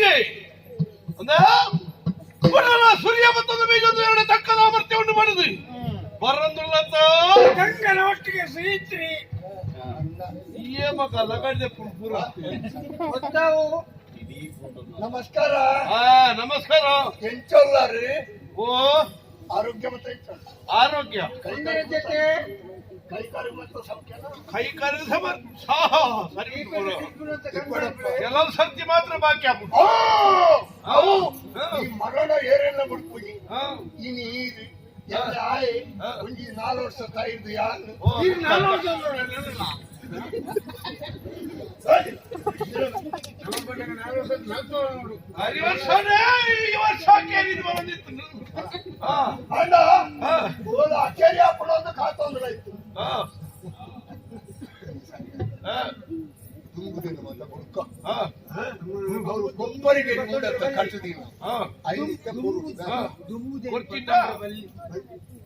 Okay. ಪುನಃ ಸೂರ್ಯ ಮತ್ತೊಂದು ಬೀಜದ ಎರಡು ತಕ್ಕದ ಅಮರ್ತ್ಯ ಮಾಡಿದ್ರಿ. ಮಾಡುದು ಬರಂದುಳ್ಳತ ಗಂಗನ ಒಟ್ಟಿಗೆ ಸಹಿತ್ರಿ ಏ ಮಗ ಲಗಡ್ದೆ ಪುರ ಗೊತ್ತಾವು ನಮಸ್ಕಾರ. ಹಾ ನಮಸ್ಕಾರ. ಎಂಚೊಲ್ಲಾರಿ ಓ. ಆರೋಗ್ಯ ಮತ್ತೆ ಆರೋಗ್ಯ. ಕೈಗಳ ಜೊತೆ ಕೈ ಕಾಲು ಮತ್ತು ಸೌಖ್ಯನ ಕೈ ಕರೆದ ಸಾಹ ಸರಿ ಕೆಲವು ಸರ್ತಿ ಮಾತ್ರ ಬಾಕಿ ಆಗ್ಬಿಟ್ಟು ಅವು. ಈ ಮರಣ ಏರೆಲ್ಲ ಬಿಡ್ಪುಜಿ ಹಾ. ಈ ನೀರು ಎಲ್ಲ ಆಯ್ ಹಾ. ಒಂಜಿ ನಾಲ್ಕು ವರ್ಷ ತಾಯಿದ್ದು ಯಾರು ಓ, ಈ ವರ್ಷನೇ ಈ ವರ್ಷ ಕೇಳಿದ್ ಬಂದಿತ್ತು ಹಾ ಅಣ್ಣ ಹಾ ಓದ ಆಚಾರ್ಯ ಹಾಕೊಂಡು ಅಂತ ಕಾತೊಂದ್ರೆ ಆಯ್ತು ಹಾ ಹಾ ತುಂಬುದಿನ ಮತ ಬುಡ್ಕ ಹಾ ಅವರು ಕೊಬ್ಬರಿಗೆ ಮೂಡತ್ತ ಕಟ್ಟುದಿನ ಹಾ ಐದಕ್ಕೆ ಬರುವುದ ಹಾ. ಗೊತ್ತಿದ್ದ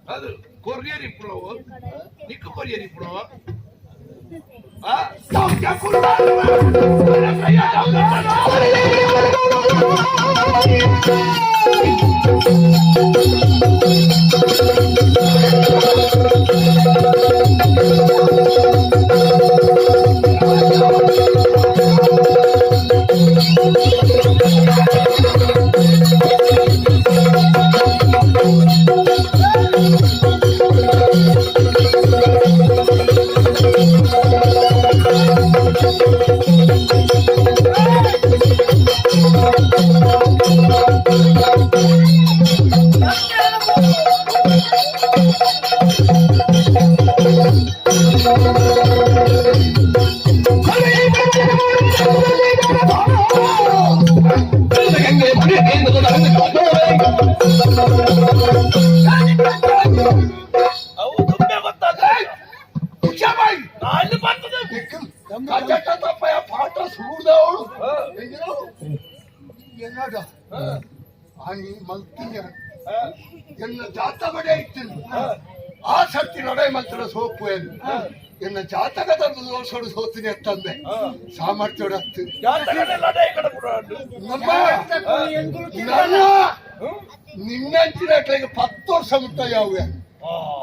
ಅದು ಕೊರಿಯರಿ ಪುಳವು ನಿಕ್ಕು ಕೊರಿಯರಿ ಪುಳವ ಆ ಸೌಖ್ಯ ಕುಲ್ಲ ಅವು ತುಂಬೆ ಗೊತ್ತಾದ್ರೆ ಹುಷಾಬಾಯಿ ಅಲ್ಲಿ ಬರ್ತದೆ ಕಚ್ಚಟ ತಪ್ಪಯ ಪಾಠ ಎನ್ನ ಜಾತಕದ ದೋಷಡು ಸೋತಿನಿ ಅಂತಂದೆ ಹಾ. ಸಾಮರ್ಥ್ಯ ಹತ್ತು ಜಾತಕದೆಲ್ಲ ಅದೇ ಕಡೆ ಬಿಡೋದು ನಮ್ಮ ನನ್ನ ನಿನ್ನಂಚಿನ ಪತ್ತು ವರ್ಷ ಮುಟ್ಟ ಯಾವ್ಯ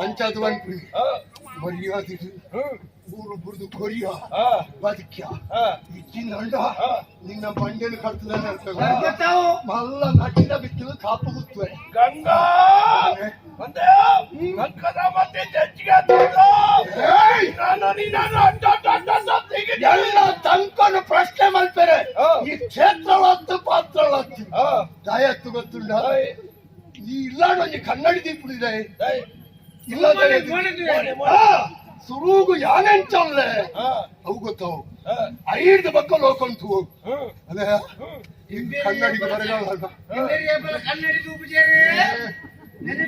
ಅಂಚದು ಅನ್ಪಿ ಮರ್ಯಾದಿ ಊರು ಬುರ್ದು ಕೊರಿಯ. ಬದುಕ್ಯ. ಇಚ್ಚಿನ ಅಂಡ ನಿನ್ನ ಬಂಡೆಲು ಕರ್ತದ ಮಲ್ಲ ನಟಿನ ಬಿತ್ತು ಕಾಪು ಗುತ್ತುವೆ ಗಂಗಾ! ಎಲ್ಲ ತನ್ಕೊಂಡು ಪ್ರಶ್ನೆ ಮಾಡ್ತಾರೆ. ಈ ಕ್ಷೇತ್ರವತ್ತು ಪಾತ್ರವತ್ತು ಹಾ. ದಾಯತ್ತು ಗೊತ್ತುಂಡ ಈ ಇಲ್ಲಾಡ ಒಂಜಿ ಕನ್ನಡಿ ದೀಪಿದೆ ಇಲ್ಲ ಸುರುಗು ಯಾನೆಂಚಲ್ಲೆ ಅವು ಗೊತ್ತಾವು ಐದು ಬಕ್ಕ ಲೋಕಂತು. ಅದೇ? ಈ ಕನ್ನಡಿಗೆ ಬರಗಾಲ. ಕನ್ನಡಿ ತೂಪಿಜೇರಿ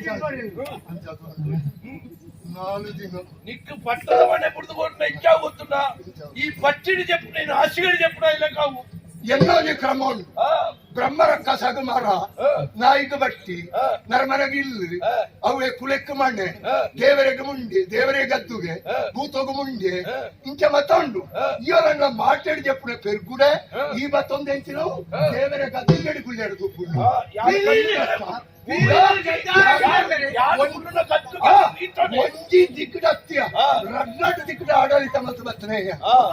ಅಂಚದು ಅಂದ್ರೆ ನಾಲ್ಕು ದಿನ నీకు పట్టద పడే పుడుతుకోండి ఇచ్చావుతున్నా ఈ పచ్చిడి చెప్పు నేను హసిగడి చెప్పుడా ఇలా కావు ಎನ್ನೋಜಿ ಕ್ರಮ ಉಂಟು ఆ, ಬ್ರಹ್ಮರಕ್ಕ ಸಗಮಾರ ఆ, ನಾಯಿಗೆ ಬಟ್ಟಿ ಹಾ. ನರಮರಗೆ ಇಲ್ಲಿ ಹಾ. ಅವೇ ಕುಲೆಕ್ಕ ಮಣ್ಣೆ ಹಾ. ದೇವರಿಗೆ ಮುಂಡೆ ದೇವರೇ ಗದ್ದುಗೆ ಹಾ. ಭೂತೋಗ ಮುಂಡೆ ಹಾ. ಇಂಚ ಮತ್ತೊಂಡು ಹಾ. ಇವರನ್ನ ಮಾತಾಡಿ చెప్పుడే పెరుగుడే ಹಾ. ఈ మత్తొంది ఎంచిను ಹಾ. దేవరే ಒಂಜಿ ದಿಕ್ಕಡ ಹಾ. ರನ್ನಟ ದಿಕ್ಕಡ ಆಡಳಿತ ಮತ್ತು ಬರ್ತಾನೆ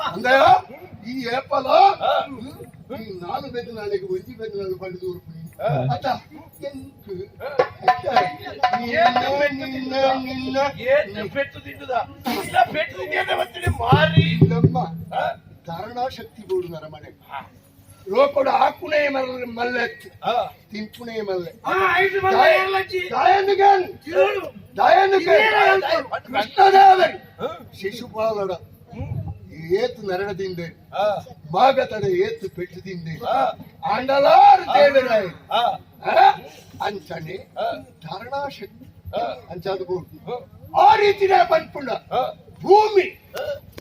ಅಂದ್ರೆ ಈ ಏಪಲ ನಾನು ಈ ನಾಲು ಬೆದ್ದು ನಾಳೆಗೆ ಒಂಜಿ ಬೆದ್ದು ನಾಳೆ ಪಡೆದು ಹಾ. ಅತ್ತ ಎಂಕು. ಆ, ಧಾರಣಾಶಕ್ತಿ ಬೋಡು ನರಮನೆ. ಲೋಕಡು ಆಕುನೇ ಮಲ್ಲ. ಮಲ್ಲೆತ್ತು ಆ, ತಿಂಪುನೇ ಮಲ್ಲೆ. ಕೃಷ್ಣದೇವರಿ. ಹ್ಮ್, ಏತು ನರಳದಿಂದೆ ಆ, ಮಾಗತಡ ಏತು ಪೆಟ್ಟದಿಂದೆ ಆಂಡಲಾರು ದೇವರಾಯ ಅಂಚನೆ ಧಾರಣಾಶಕ್ತಿ ಅಂಚಾದ ಆ ರೀತಿನೇ ಬಂದ್ಪುಂಡ ಭೂಮಿ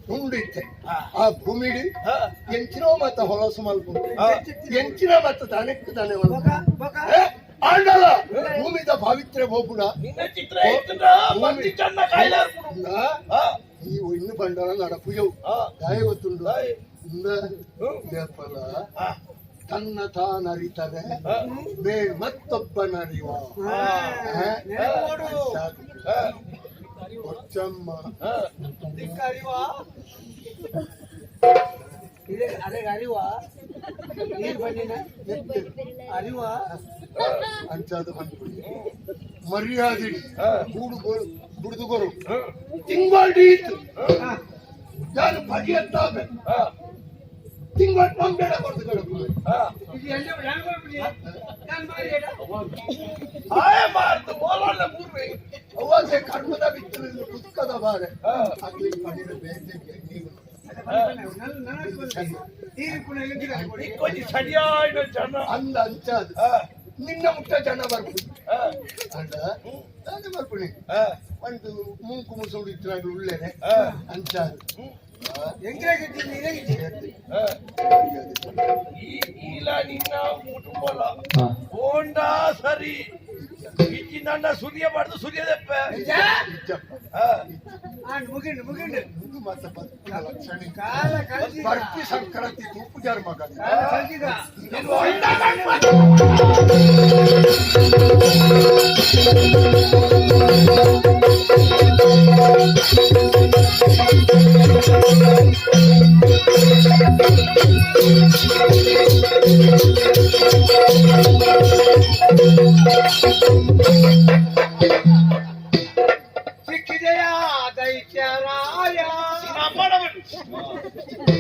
ಉಂಡಿತ್ತೆ ಆ ಭೂಮಿ ಎಂಚಿನೋ ಮತ್ತ ಹೊಲಸು ಮಲ್ಕೊಂಡು ಎಂಚಿನ ಮತ್ತ ದನಕ್ಕೆ ದನೆ ಆಂಡಲ ಭೂಮಿದ ಪಾವಿತ್ರ್ಯ ಹೋಗುಣ ನೀವು ಇನ್ನು ಬಂಡಲ ನಡಪುಯವು ಇಂದ ದೇಪಲ ತನ್ನ ತಾನರಿತರೆ ಬೇ ಮತ್ತೊಬ್ಬನರಿವ ಕೊಚ್ಚಮ್ಮ. ಅದೇ ಅರಿವಾ. ನೀರ್ ಬಂದಿನ? ಅರಿವಾ. ಅಂಚಾದ ಬಂದ್ಬಿಡಿ ಮರ್ಯಾದೆ ಗೂಡು ಬುಡ್ದುಗೊರು ತಿಂಗಳೀತು ಯಾರು ಬಗೆಯತ್ತಾಗ ತಿಂಗಳ ಪಂಬೇಡ ಕೊಡ್ತು ಇದು ಎಂತ ಹೆಂಗ್ ಬರ್ಬಿಡಿ ನಾನು ಮಾಡಿ ಆಯ ಮಾಡ್ತು ಬೋಲಲ್ಲ ಪೂರ್ವಿ ಅವಾಗ ಕರ್ಮದ ಬಿತ್ತಲು ಪುಸ್ತಕದ ಬಾರೆ ಆಗ್ಲಿ ಪಡಿರ ಬೇಸಿಗೆ ನೀವು ನೀರು ಕೂಡ ಎಲ್ಲಿಂದ ಕೊಡಿ ಕೊಂಚ ಸರಿಯಾದ ಜನ ಅಂದ ಅಂಚಾದ ನಿನ್ನ ಮುಟ್ಟ ಜನ ಬರ್ಬಿಡಿ ಅಂದ ನಾನು ಬರ್ಬಿಡಿ ಒಂದು ಮುಂಕು ಮುಸುಡು ಇಟ್ಟಿನಾಗ ಉಳ್ಳೇನೆ ಅಂಚಾದ ಹೆಂಗಾಗಿದ್ದೀನಿ ಇದಾಗಿದ್ದೀನಿ ಈ ಇಲ್ಲ ನಿನ್ನ ಕುಟುಂಬಲ ಹೋಂಡ ಸರಿ ಇಜ್ಜಿ ನನ್ನ ಸುರಿಯಬಾರ್ದು ಸುರಿಯದಪ್ಪ ಇಚ್ಚಪ್ಪ ಆ ಮುಗಿಂಡು ಮುಗಿಂಡು ಇದು ಮತ್ತೆ ಬದುಕಿನ ಲಕ್ಷಣ ಕಾಲ ಕಳ್ಸಿದ ಬರ್ತಿ ಸಂಕ್ರಾಂತಿ ಪೂಜಾರ ಮಗ ಕಾಲ ಕಳ್ಸಿದ